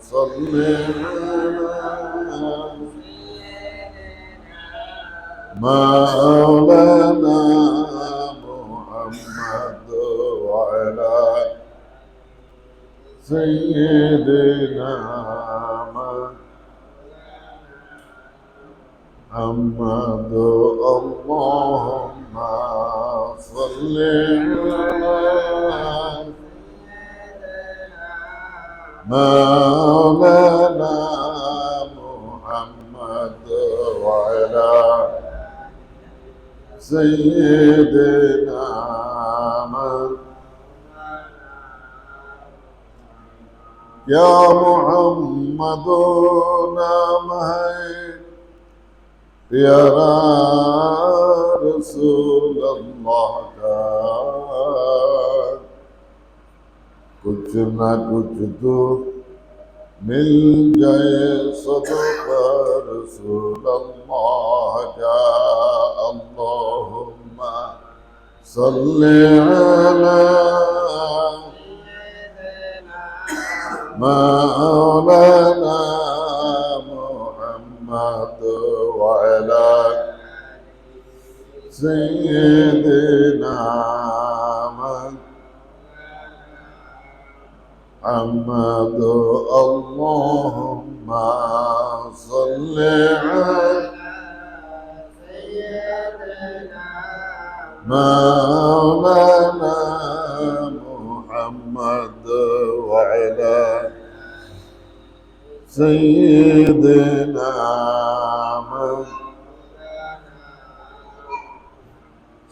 صل على مولانا محمد وعلى سيدنا محمد اللهم صل على مولانا مولانا محمد وعلى سيدنا محمد يا محمد نام ہے پیارا رسول اللہ کا کچھ نہ کچھ تو मिल जाए सब पर जा अल्लाहुम्मा सल्ले अला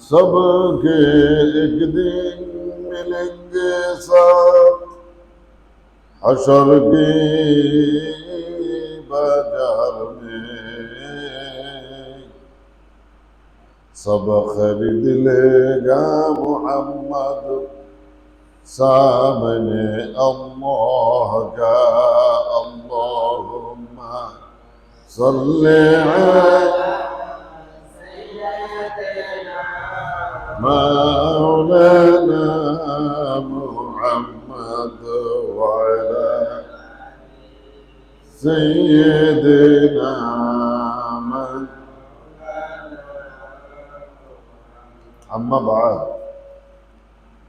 सबके एक दिन मिलेंगे साथ हशर के बाजार में सब खरीद लेगा मोहम्मद सामने अम्मोह का अम्मोह सल्ले مولانا محمد وعلى سيدنا محمد أما بعد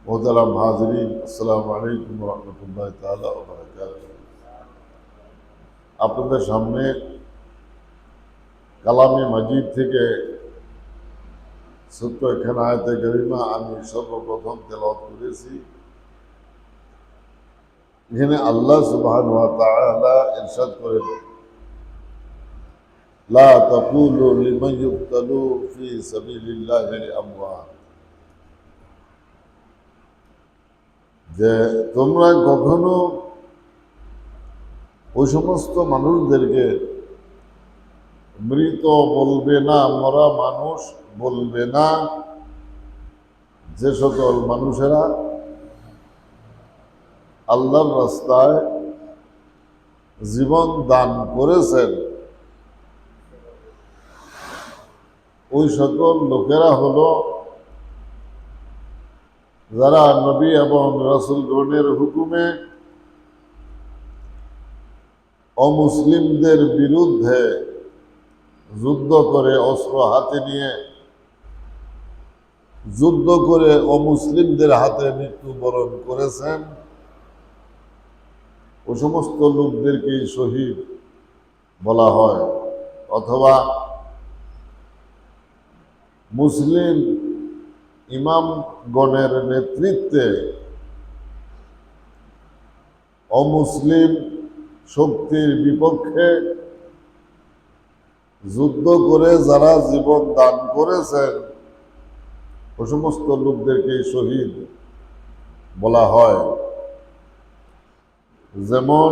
মোহতারাম হাজরিন আসসালামু আলাইকুম রহমতুল্লাহ তাআলা ওয়া বারাকাতুহু আপনাদের সামনে কালামে মাজিদ থেকে ছোট্ট এখানে আয়তে গরিমা আমি সর্বপ্রথম তেলাওয়াত করেছি এখানে আল্লাহ সুবহান ওয়া তাআলা ইরশাদ করেন লা তাকুলু লিমান ইউক্তালু ফি সাবিলিল্লাহি আমওয়াত যে তোমরা কখনো ওই সমস্ত মানুষদেরকে মৃত বলবে না, মরা মানুষ বলবে না। যে সকল মানুষেরা আল্লাহর রাস্তায় জীবন দান করেছেন, ওই সকল লোকেরা হলো যারা নবী এবং রাসুলগণের হুকুমে অমুসলিমদের বিরুদ্ধে যুদ্ধ করে অস্ত্র হাতে নিয়ে, যুদ্ধ করে অমুসলিমদের হাতে মৃত্যুবরণ করেছেন। ও সমস্ত লোকদেরকেই শহীদ বলা হয়। অথবা মুসলিম ইমামগণের নেতৃত্বে অমুসলিম শক্তির বিপক্ষে যুদ্ধ করে যারা জীবন দান করেছেন, ও সমস্ত লোকদেরকে শহীদ বলা হয়। যেমন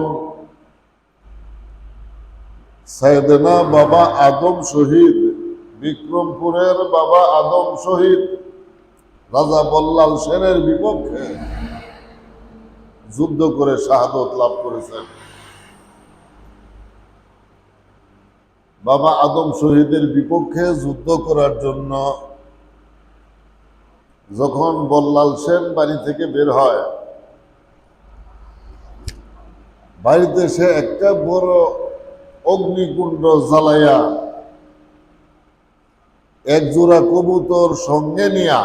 সাইদেনা বাবা আদম শহীদ, বিক্রমপুরের বাবা আদম শহীদ, রাজা বল্লাল সেনের বিপক্ষে যুদ্ধ করে শাহাদত লাভ করেছেন। বাবা আদম শহীদের বিপক্ষে যুদ্ধ করার জন্য যখন বল্লাল সেন বাড়ি থেকে বের হয়, বাড়িতে সে একটা বড় অগ্নিকুণ্ড জ্বালাইয়া এক জোড়া কবুতর সঙ্গে নিয়া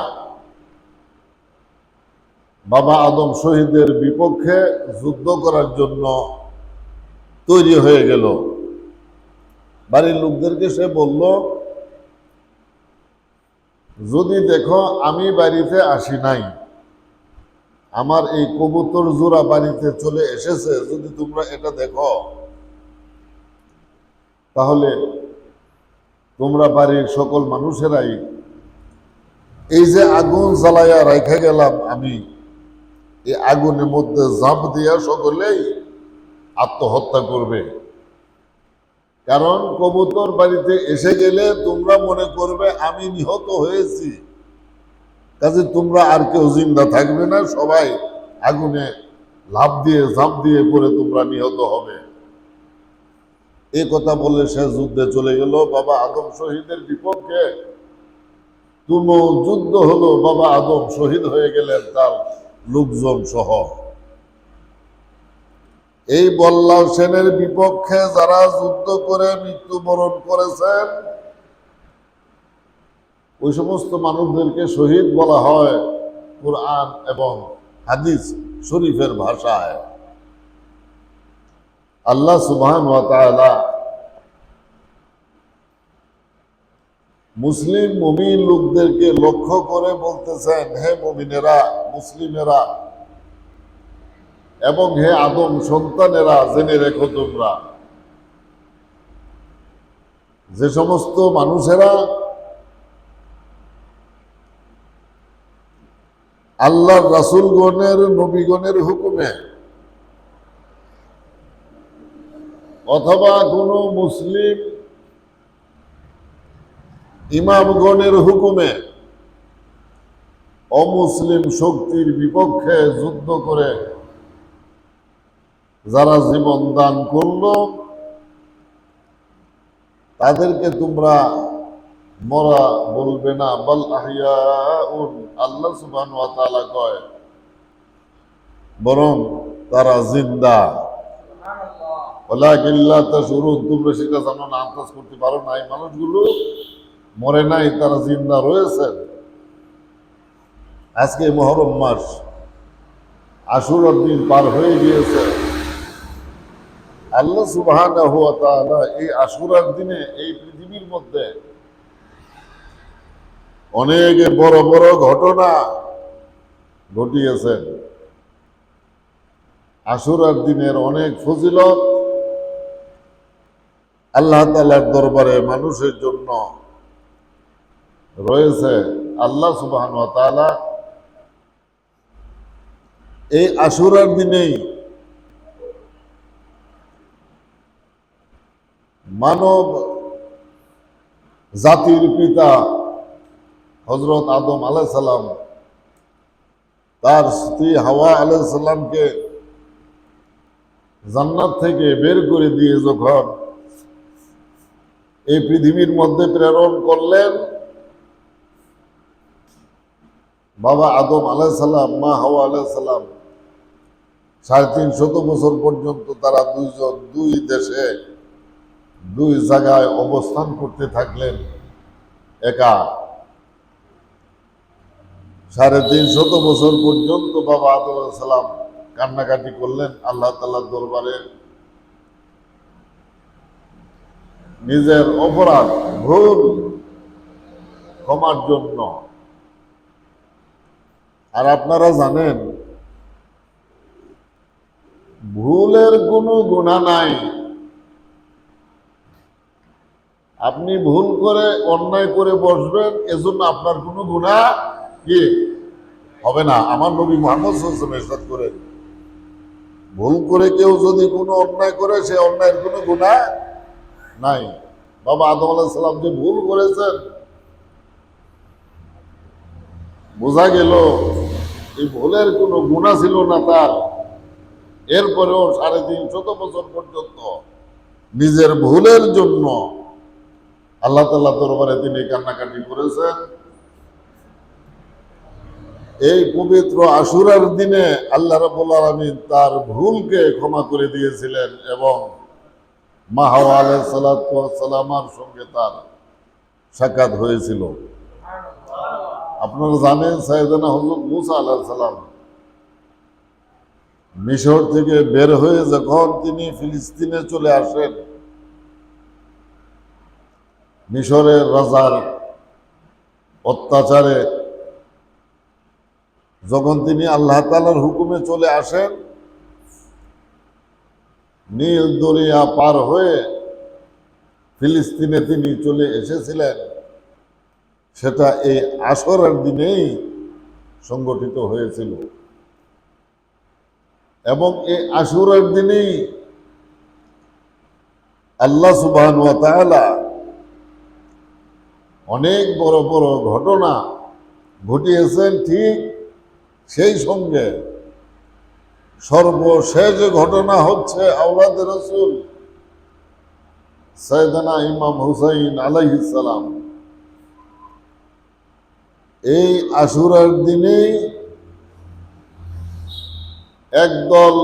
বাবা আদম শহীদের বিপক্ষে যুদ্ধ করার জন্য তৈরি হয়ে গেল। বাড়ির লোকদেরকে সে বলল, যদি দেখো আমি বাড়িতে আসি নাই, আমার এই কবুতর জোড়া বাড়িতে চলে এসেছে, যদি তোমরা এটা দেখো, তাহলে তোমরা বাড়ির সকল মানুষেরাই এই যে আগুন জ্বালাইয়া রাখা গেলাম আমি, এই আগুনের মধ্যে ঝাঁপ দিয়া সকলেই আত্মহত্যা করবে। কারণ কবুতর বাড়িতে এসে গেলে তোমরা মনে করবে আমি নিহত হয়েছি। কাজে তোমরা আর কেউ জিন্দা থাকবে না, সবাই আগুনে লাভ দিয়ে, ঝাঁপ দিয়ে পরে তোমরা নিহত হবে। এই কথা বলে সে যুদ্ধে চলে গেল। বাবা আদম শহীদের বিপক্ষে তুমো যুদ্ধ হলো। বাবা আদম শহীদ হয়ে গেলেন তার লোকজন সহ। এই বল্লাল সেনের বিপক্ষে যারা যুদ্ধ করে মৃত্যুবরণ করেছেন, ওই সমস্ত মানুষদেরকে শহীদ বলা হয় কোরআন এবং হাদিস শরীফের ভাষায়। আল্লাহ সুবহান মুসলিম মুমিন লোকদেরকে লক্ষ্য করে বলতেছেন, হে মুমিনেরা, মুসলিমেরা এবং হে আদম, সন্তানেরা জেনে রেখো তোমরা। যে সমস্ত মানুষেরা আল্লাহ রাসুলগণের, নবীগণের হুকুমে অথবা কোনো মুসলিম ইমামগণের হুকুমে অমুসলিম শক্তির বিপক্ষে যুদ্ধ করে যারা জীবন দান করল, তাদেরকে তোমরা মরা বলবে না। বল আল্লাহ তাআলা কয়, বরং তারা জিন্দা। সেটা করতে পারো মানুষগুলো মরে নাই, তারা জিন্দা আজকে মহরম মাস, আশুরার দিন পার হয়ে গিয়েছে। আল্লাহ ওয়া এই আশুরার দিনে, এই পৃথিবীর মধ্যে অনেক বড় বড় ঘটনা ঘটিয়েছেন। আশুরার দিনের অনেক ফজিলত আল্লাহ তালার দরবারে মানুষের জন্য রয়েছে। আল্লাহ তাআলা এই আশুরার দিনেই মানব জাতির পিতা হজরত আদম আলাইসাল্লাম তার স্ত্রী হাওয়া আলাইসাল্লামকে জান্নাত থেকে বের করে দিয়ে যখন এই পৃথিবীর মধ্যে প্রেরণ করলেন, বাবা আদম আলাইসাল্লাম মা হাওয়া আলাইসাল্লাম সাড়ে তিন শত বছর পর্যন্ত তারা দুইজন দুই দেশে দুই জায়গায় অবস্থান করতে থাকলেন একা। সাড়ে তিন শত বছর পর্যন্ত বাবা আদম সালাম কান্নাকাটি করলেন আল্লাহ তাল্লাহ দরবারে। নিজের অপরাধ, ভুল ক্ষমার জন্য। আর আপনারা জানেন, ভুলের কোনো গুণা নাই। আপনি ভুল করে অন্যায় করে বসবেন, এজন্য আপনার কোনো গুণা কি? হবে না। আমার নবী মোহাম্মদ করে ভুল করে কেউ যদি কোনো অন্যায় করে, সে অন্যায়ের কোনো গুণা নাই। বাবা আদম আলাহিসাল্লাম যে ভুল করেছেন, বোঝা গেল এই ভুলের কোনো গুণা ছিল না তার। এরপরেও সাড়ে তিন শত বছর পর্যন্ত নিজের ভুলের জন্য আল্লাহ তাল্লাহ দরবারে তিনি কান্নাকাটি করেছেন। এই পবিত্র আশুরার দিনে আল্লাহ রাবুল আলমিন তার ভুলকে ক্ষমা করে দিয়েছিলেন এবং মাহাওয়া সালামার সঙ্গে তার সাক্ষাৎ হয়েছিল। আপনারা জানেন সাইদানা হজরত মুসা আলাহ সালাম মিশর থেকে বের হয়ে যখন তিনি ফিলিস্তিনে চলে আসেন মিশরের রাজার অত্যাচারে যখন তিনি আল্লাহ তালার হুকুমে চলে আসেন, নীল দরিয়া পার হয়ে ফিলিস্তিনে তিনি চলে এসেছিলেন। সেটা এই আসরের দিনেই সংগঠিত হয়েছিল। এবং এই আশুরার দিনেই আল্লাহ সুবাহ অনেক বড় বড় ঘটনা ঘটিয়েছেন ঠিক সেই সঙ্গে। সর্বশেষ ঘটনা হচ্ছে আউলাদ রসুল সৈয়দনা ইমাম হুসাইন আলাইসালাম এই আশুরার দিনেই একদল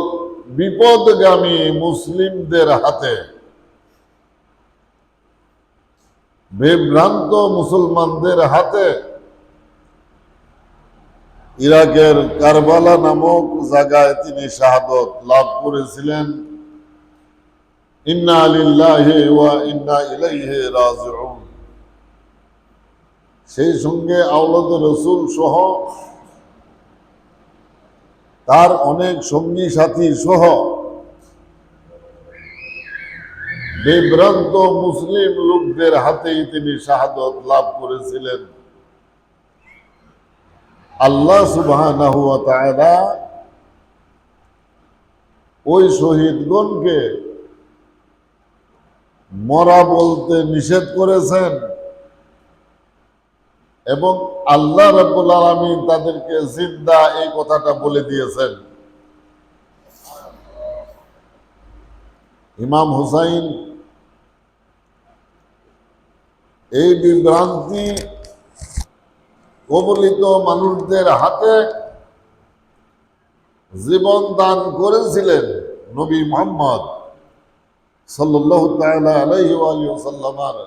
বিপদগামী মুসলিমদের হাতে বিভ্রান্ত মুসলমানদের হাতে ইরাকের কারবালা নামক জায়গায় তিনি শাহাদত লাভ করেছিলেন। ইন্না আলিল্লাহি ওয়া ইন্না ইলাইহি রাজিউন। সেই সঙ্গে আওলাদ রসুল সহ তার অনেক সঙ্গী সাথী সহ বিভ্রান্ত মুসলিম লোকদের হাতেই তিনি শাহাদত লাভ করেছিলেন। আল্লাহ সুবাহ ওই শহীদগণকে মরা বলতে নিষেধ করেছেন এবং আল্লাহ রব্বুল আলমিন তাদেরকে জিন্দা এই কথাটা বলে দিয়েছেন। ইমাম হুসাইন এই বিভ্রান্তি কবলিত মানুষদের হাতে জীবন দান করেছিলেন নবী মোহাম্মদ সাল্লামার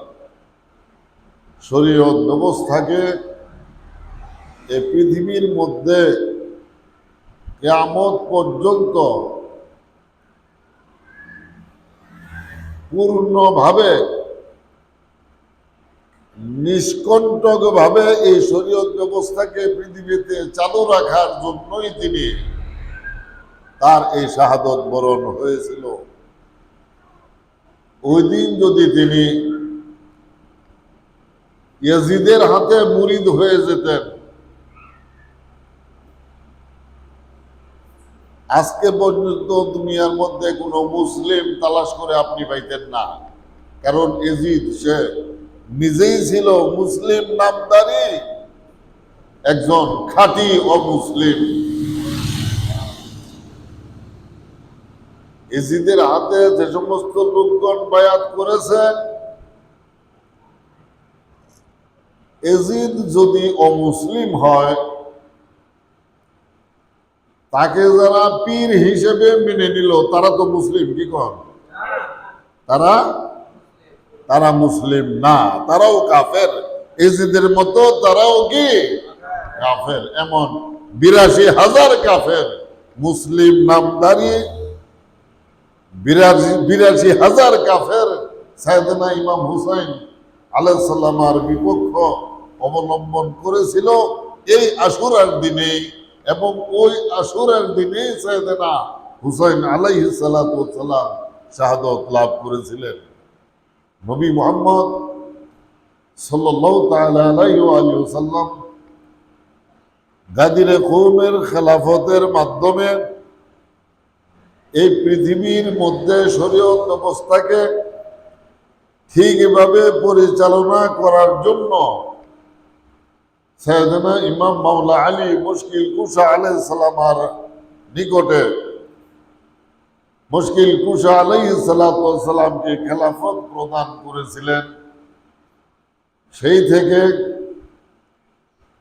শরীয়ত ব্যবস্থাকে এ পৃথিবীর মধ্যে কেয়ামত পর্যন্ত পূর্ণভাবে নিষ্কণ্টকভাবে এই শরীয়ত ব্যবস্থাকে পৃথিবীতে চালু রাখার জন্যই তিনি তার এই শাহাদত বরণ হয়েছিল। ওই দিন যদি তিনি ইয়াজিদের হাতে মুরিদ হয়ে যেতেন, আজকে পর্যন্ত দুনিয়ার মধ্যে কোনো মুসলিম তালাশ করে আপনি পাইতেন না। কারণ এজিদ সে নিজেই ছিল মুসলিম নামদারি, একজন খাঁটি অমুসলিম। এজিদের হাতে যে সমস্ত লোকগণ বায়াত করেছে, এজিদ যদি অমুসলিম হয়, তাকে যারা পীর হিসেবে মেনে নিল, তারা তো মুসলিম, কি কর তারা তারা মুসলিম না, তারাও কাফের। এজিদের মতো তারাও কি? কাফের। এমন বিরাশি হাজার কাফের, মুসলিম নামদারি বিরাশি বিরাশি হাজার কাফের সাইদনা ইমাম হুসাইন আলাইসাল্লামার বিপক্ষ অবলম্বন করেছিল এই আশুরার দিনে এবং ওই আশুরার দিনে সাইদেনা হুসাইন আলাইহি সালাম শাহাদত লাভ করেছিলেন। নবী মোহাম্মদ সাল্লাহ সাল্লাম গাদিরে কৌমের খেলাফতের মাধ্যমে এই পৃথিবীর মধ্যে শরীয়ত ব্যবস্থাকে ঠিকভাবে পরিচালনা করার জন্য সৈয়দনা ইমাম মাওলা আলী মুশকিল কুশা আলাই সালামার নিকটে মুশকিল কুশা আলাই সালামকে খেলাফত প্রদান করেছিলেন। সেই থেকে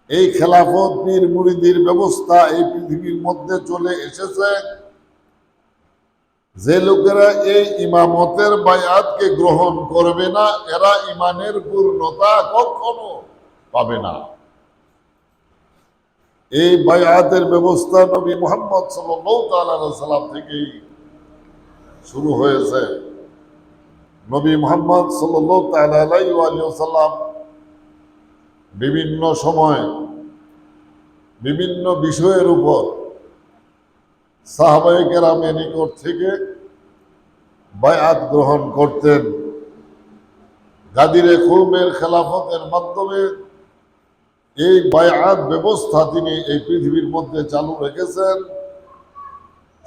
এই খেলাফত পীর মুরিদির ব্যবস্থা এই পৃথিবীর মধ্যে চলে এসেছে। যে লোকেরা এই ইমামতের বায়াতকে গ্রহণ করবে না, এরা ইমানের পূর্ণতা কখনো পাবে না। এই বায়াতের ব্যবস্থা নবী মোহাম্মদ সাল্লাম থেকেই শুরু হয়েছে। নবী মোহাম্মদ সাল্লাম বিভিন্ন সময় বিভিন্ন বিষয়ের উপর কেরামের নিকট থেকে বায়াত গ্রহণ করতেন। গাদিরে খুমের খেলাফতের মাধ্যমে এই বায়াত ব্যবস্থা তিনি এই পৃথিবীর মধ্যে চালু রেখেছেন।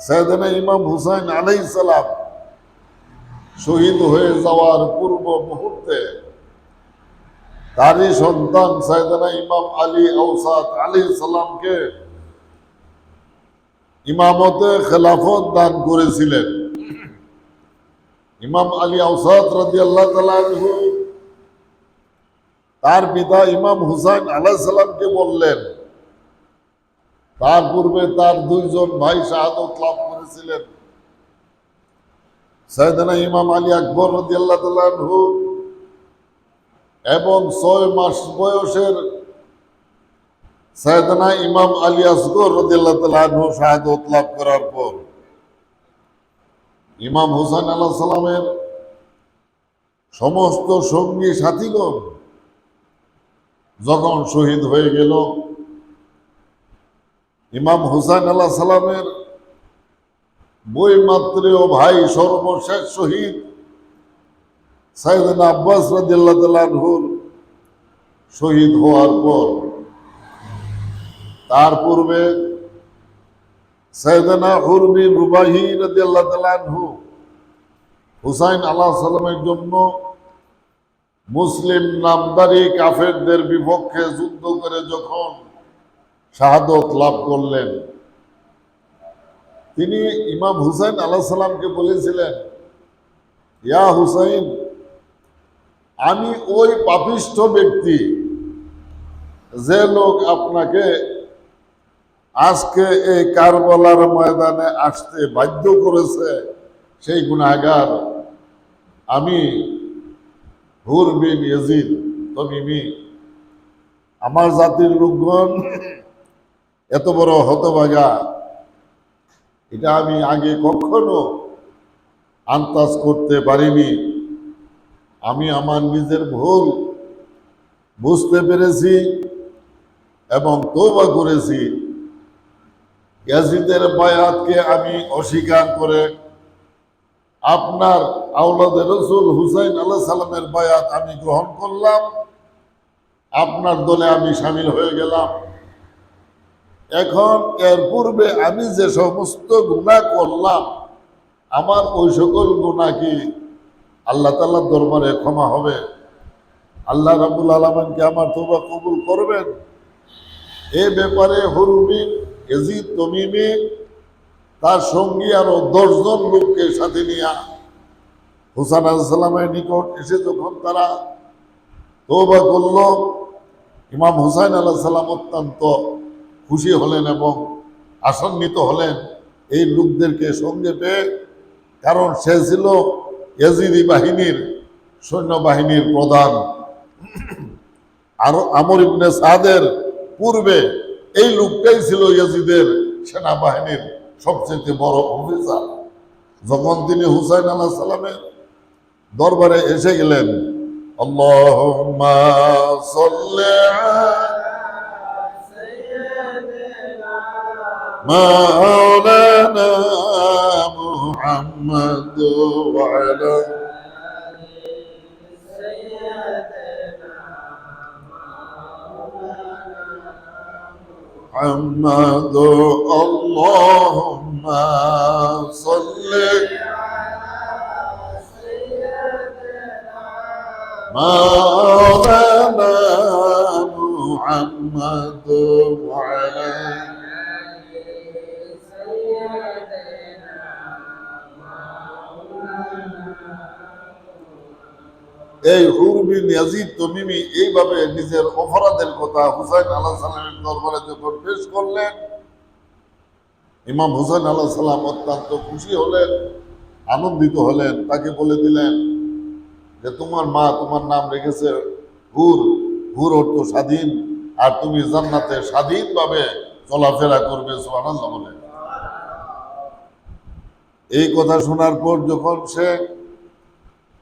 সৈয়দনা ইমাম হুসাইন আলাই সালাম শহীদ হয়ে যাওয়ার পূর্ব মুহূর্তে তারই সন্তান সৈয়দনা ইমাম আলী আউসাদ আলী সালামকে ইমামতে খেলাফত দান করেছিলেন। ইমাম আলী আউসাদ রাজি আল্লাহ তার পিতা ইমাম হুসাইন আলাহ সালামকে বললেন তার পূর্বে তার দুইজন ভাই শাহাদত লাভ করেছিলেন। সৈয়দনা ইমাম আলী আকবর রাজি এবং ছয় মাস বয়সের সৈয়দনা ইমাম আলী আসগর রদিল্লাহ তালু শাহাদত লাভ করার পর ইমাম হুসাইন আল্লাহ সালামের সমস্ত সঙ্গী সাথীগণ যখন শহীদ হয়ে গেল ইমাম হুসাইন আল্লাহ সালামের বইমাত্রেয় ভাই সর্বশেষ শহীদ সাইদিন আব্বাস তালহুর শহীদ হওয়ার পর, তার পূর্বে সৈয়দনা হুরবি রুবাহি রাজিয়াল্লাহ তালানহু হুসাইন আল্লাহ সালামের জন্য মুসলিম নামদারি কাফেরদের বিপক্ষে যুদ্ধ করে যখন শাহাদত লাভ করলেন। তিনি ইমাম হুসাইন আল্লাহ সাল্লামকে বলেছিলেন, ইয়া হুসাইন, আমি ওই পাপিষ্ঠ ব্যক্তি, যে লোক আপনাকে আজকে এই কারবালার ময়দানে আসতে বাধ্য করেছে, সেই গুণাগার আমি হুর বিন ইয়েজিদ, তমিমি, আমার জাতির লোকগণ এত বড় হতভাগা। এটা আমি আগে কখনো আন্তাজ করতে পারিনি। আমি আমার নিজের ভুল বুঝতে পেরেছি এবং তৌবা করেছি। ইয়াজিদের বায়াতকে আমি অস্বীকার করে আপনার আউলাদের রসুল হুসাইন আল্লাহ সালামের বায়াত আমি গ্রহণ করলাম। আপনার দলে আমি সামিল হয়ে গেলাম। এখন এর পূর্বে আমি যে সমস্ত গুণা করলাম, আমার ওই সকল গুণা কি আল্লাহ তাল্লার দরবারে ক্ষমা হবে? আল্লাহ রাবুল আলমানকে আমার তোবা কবুল করবেন? এ ব্যাপারে হরুবিন এজিদ তমিমি, তার সঙ্গী আরও দশজন লোককে সাথে নিয়ে হুসান আলাইসাল্লামের নিকট এসে যখন তারা তৌবা করল, ইমাম হুসাইন আল্লাহ সাল্লাম অত্যন্ত খুশি হলেন এবং আসান্বিত হলেন এই লোকদেরকে সঙ্গে পেয়ে। কারণ সে ছিল এজিদি বাহিনীর সৈন্যবাহিনীর প্রধান। আর আমর ইবনে সাদের পূর্বে এই লোকটাই ছিল ইয়াজিদের সেনাবাহিনীর সবচেয়ে বড় অফিসার। যখন তিনি হুসাইন আলাহ সালামের দরবারে এসে গেলেন, আল্লাহুম্মা مولانا محمد وعلى محمد. اللهم صل مولانا محمد এই হুরবিন ইয়াজিদ তমিমি এইভাবে নিজের অপরাধের কথা হুসাইন আল্লাহ সাল্লামের দরবারে যখন পেশ করলেন, ইমাম হুসাইন আল্লাহ সাল্লাম অত্যন্ত খুশি হলেন, আনন্দিত হলেন, তাকে বলে দিলেন যে তোমার মা তোমার নাম রেখেছে হুর হুর অর্থ স্বাধীন, আর তুমি জান্নাতে স্বাধীনভাবে চলাফেরা করবে, সুবহানাল্লাহ বলে। এই কথা শোনার পর যখন সে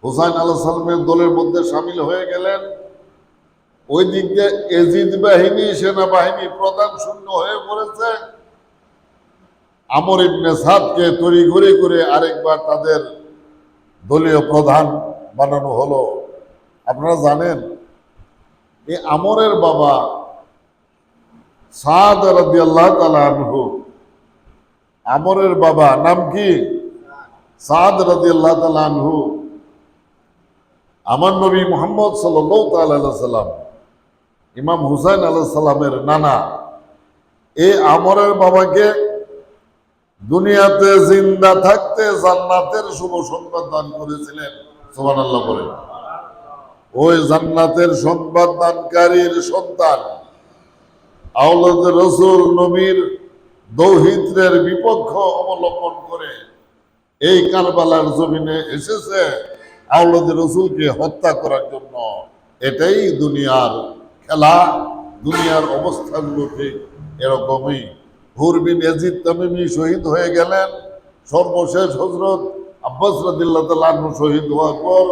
হুসাইন আল্লাহ সাল্লামের দলের মধ্যে সামিল হয়ে গেলেন। ওই দিক দিয়ে এজিদ বাহিনী, সেনাবাহিনী প্রধান শূন্য হয়ে পড়েছে। আমর ইবনে সাদকে তৈরি ঘুরে করে আরেকবার তাদের দলীয় প্রধান বানানো হলো। আপনারা জানেন, এই আমরের বাবা সাদ রাদি আল্লাহ তালা আমরের বাবা নাম কি? সাদ রাদি আল্লাহ তালা আমার নবী মোহাম্মদ সাল্লাম, ইমাম হুসাইন আল্লাহ সাল্লামের নানা এই আমরের বাবাকে দুনিয়াতে জিন্দা থাকতে জান্নাতের শুভ সংবাদ দান করেছিলেন। সোমান আল্লাহ বলে ওই জান্নাতের সংবাদ দানকারীর সন্তান, আওলাদ রসুল নবীর দৌহিত্রের বিপক্ষ অবলম্বন করে এই কারবালার জমিনে এসেছে। আওলাদ রসুলকে হত্যা করার জন্য। এটাই দুনিয়ার খেলা, দুনিয়ার অবস্থাগুলো এরকমই। হুরবিন এজিদ তামিমি শহীদ হয়ে গেলেন। সর্বশেষ হজরত আব্বাস রাদিল্লাহ তাআলা শহীদ হওয়ার পর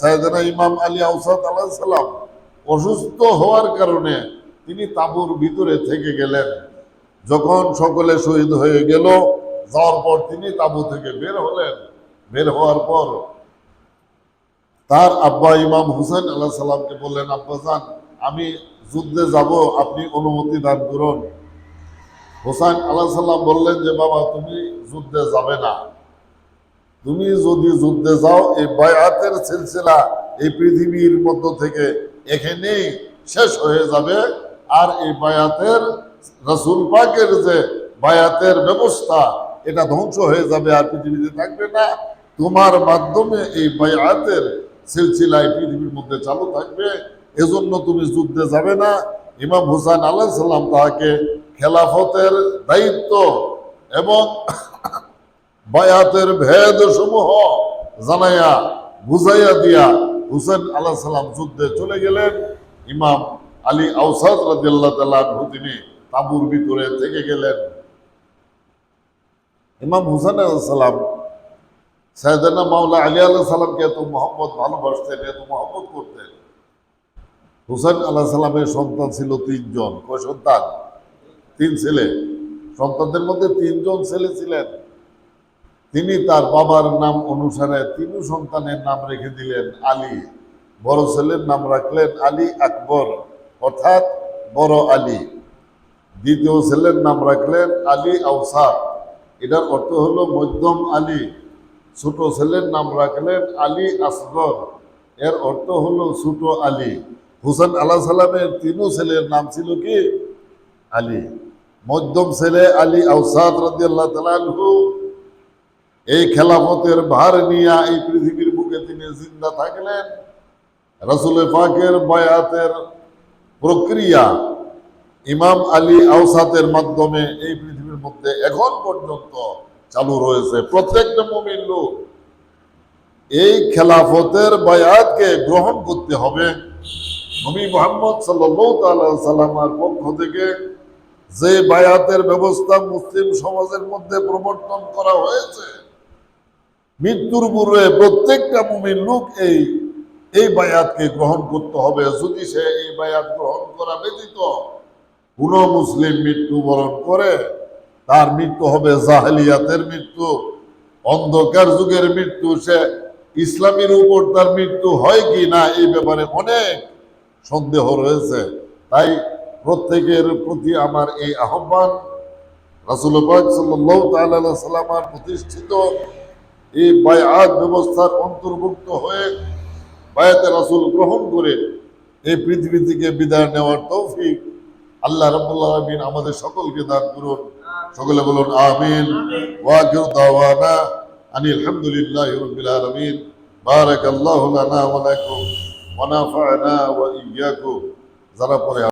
সাইয়েদনা ইমাম আলী আউসাদ আলাহ সালাম অসুস্থ হওয়ার কারণে তিনি তাঁবুর ভিতরে থেকে গেলেন। যখন সকলে শহীদ হয়ে গেল, যাওয়ার পর তিনি তাঁবু থেকে বের হলেন। বের হওয়ার পর তার আব্বা ইমাম হুসেন আল্লাহ সাল্লামকে বললেন, আব্বা যান আমি যুদ্ধে যাব, আপনি অনুমতি দান করুন। হোসাইন আল্লাহ সাল্লাম বললেন যে, বাবা, তুমি যুদ্ধে যাবে না। তুমি যদি যুদ্ধে যাও, এই বায়াতের সিলসিলা এই পৃথিবীর মধ্য থেকে এখানেই শেষ হয়ে যাবে। আর এই বায়াতের রসুল পাকের যে বায়াতের ব্যবস্থা, এটা ধ্বংস হয়ে যাবে, আর পৃথিবীতে থাকবে না। তোমার মাধ্যমে এই বায়াতের সিলসিলায় পৃথিবীর মধ্যে চালু থাকবে, এজন্য তুমি যুদ্ধে যাবে না। ইমাম হুসাইন আল্লাহ সাল্লাম তাহাকে খেলাফতের দায়িত্ব এবং বায়াতের ভেদ সমূহ জানাইয়া, বুঝাইয়া দিয়া হুসেন আল্লাহ সাল্লাম যুদ্ধে চলে গেলেন। ইমাম আলী আউসাদ রাজিয়াল্লাহ তাল্লাহ তিনি তাবুর ভিতরে থেকে গেলেন। ইমাম হুসেন সাল্লাম সাইদানা মাওলা আলী আল্লাহ সাল্লামকে এত মোহাম্মদ ভালোবাসতেন, এত মোহাম্মদ করতেন। হুসেন আল্লাহ সাল্লামের সন্তান ছিল তিনজন। কয় সন্তান? তিন ছেলে। সন্তানদের মধ্যে তিনজন ছেলে ছিলেন। তিনি তার বাবার নাম অনুসারে তিন সন্তানের নাম রেখে দিলেন আলী। বড় ছেলের নাম রাখলেন আলী আকবর, অর্থাৎ বড় আলী। দ্বিতীয় ছেলের নাম রাখলেন আলী আউসাদ এটার অর্থ হলো মধ্যম আলী। ছোট ছেলের নাম রাখলেন আলী আসগর। এর অর্থ হলো ছোট আলী। হুসেন আল্লাহ সাল্লামের তিনও ছেলের নাম ছিল কি? আলী। মধ্যম ছেলে আলী আউসাদ আনহু। এই খেলাফতের ভার নিয়ে এই পৃথিবীর বুকে তিনি জিন্দা থাকলেন। রসুল পাকের বয়াতের প্রক্রিয়া ইমাম আলী আউসাতের মাধ্যমে এই পৃথিবীর মধ্যে এখন পর্যন্ত চালু রয়েছে। প্রত্যেকটা মুমিন লোক এই খেলাফতের বায়াতকে গ্রহণ করতে হবে। নবী মোহাম্মদ সাল্লামার পক্ষ থেকে যে বায়াতের ব্যবস্থা মুসলিম সমাজের মধ্যে প্রবর্তন করা হয়েছে, মৃত্যুর পূর্বে প্রত্যেকটা মুমিন লোক এই এই বায়াতকে গ্রহণ করতে হবে। যদি সে এই বায়াত গ্রহণ করা ব্যতীত কোন মুসলিম মৃত্যুবরণ করে তার মৃত্যু হবে জাহেলিয়াতের মৃত্যু। অন্ধকার যুগের মৃত্যু, সে ইসলামের উপর তার মৃত্যু হয় কি না, এই ব্যাপারে অনেক সন্দেহ রয়েছে। তাই প্রত্যেকের প্রতি আমার এই আহ্বান, রাসুল সাল্লামার প্রতিষ্ঠিত এই বায়াত ব্যবস্থার অন্তর্ভুক্ত হয়ে বায়াতে রাসূল গ্রহণ করে এই পৃথিবী থেকে বিদায় নেওয়ার তৌফিক আল্লাহ রাব্বুল আলামিন আমাদের সকলকে দান করুন। সকলে বলুন, আমিন। ওয়াকির দাওয়ানা আনিল হামদুলিল্লাহি রাব্বিল আলামিন। বারাকাল্লাহু লানা ওয়া লাকুম ওয়া নাফা'না ওয়া ইয়্যাকুম যারা পরে